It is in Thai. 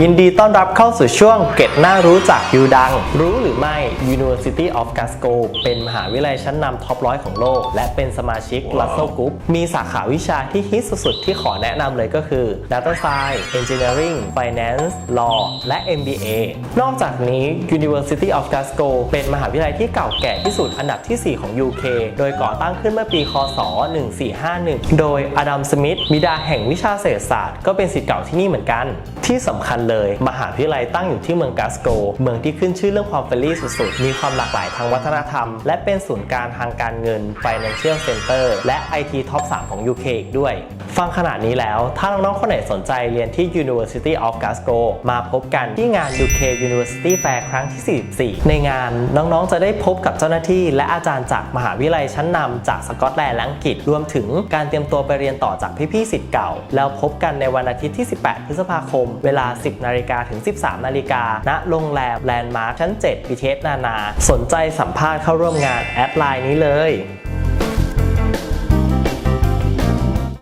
ยินดีต้อนรับเข้าสู่ช่วงเก็ตน้ารู้จักยูดัง รู้หรือไม่ University of Glasgow เป็นมหาวิทยาลัยชั้นนำท็อปร้อยของโลก และเป็นสมาชิก Russell Group มีสาขาวิชาที่ฮิตสุดๆ ที่ขอแนะนำเลยก็คือ Data Science Engineering Finance Law และ MBA นอกจากนี้ University of Glasgow เป็นมหาวิทยาลัยที่เก่าแก่ที่สุดอันดับทีสี่4 ของ UK โดยก่อตั้งขึ้นเมื่อปี คศ 1451 โดยอดัม สมิธบิดาแห่งวิชาเศรษฐศาสตร์ ก็เป็นศิษย์เก่าที่นี่เหมือนกัน ที่สำคัญเลย มหาวิทยาลัยตั้งอยู่ที่เมืองกาสโก เมืองที่ขึ้นชื่อเรื่องความเฟรนลี่สุดๆ มีความหลากหลายทางวัฒนธรรม และเป็นศูนย์กลารทางการเงิน Financial Center และ IT Top 3 ของ UK อีกด้วยฟังขนาดนี้แล้ว ถ้าน้องๆ คนไหนสนใจเรียนที่ University of Glasgow มาพบกันที่งาน UK University Fair ครั้งที่ 44 ในงานน้องๆ จะได้พบกับเจ้าหน้าที่และอาจารย์จากมหาวิทยาลัยชั้นนำจากสกอตแลนด์และอังกฤษรวมถึงการเตรียมตัวไปเรียนต่อจากพี่ๆ สิทธิ์เก่า แล้วพบกันในวันอาทิตย์ที่ 18 พฤษภาคม เวลา 10 นาฬิกาถึง 13 นาฬิกา ณ โรงแรมแลนด์มาร์คชั้น 7 BTS นานา สนใจสัมภาษณ์เข้าร่วมงานแอดไลน์นี้เลย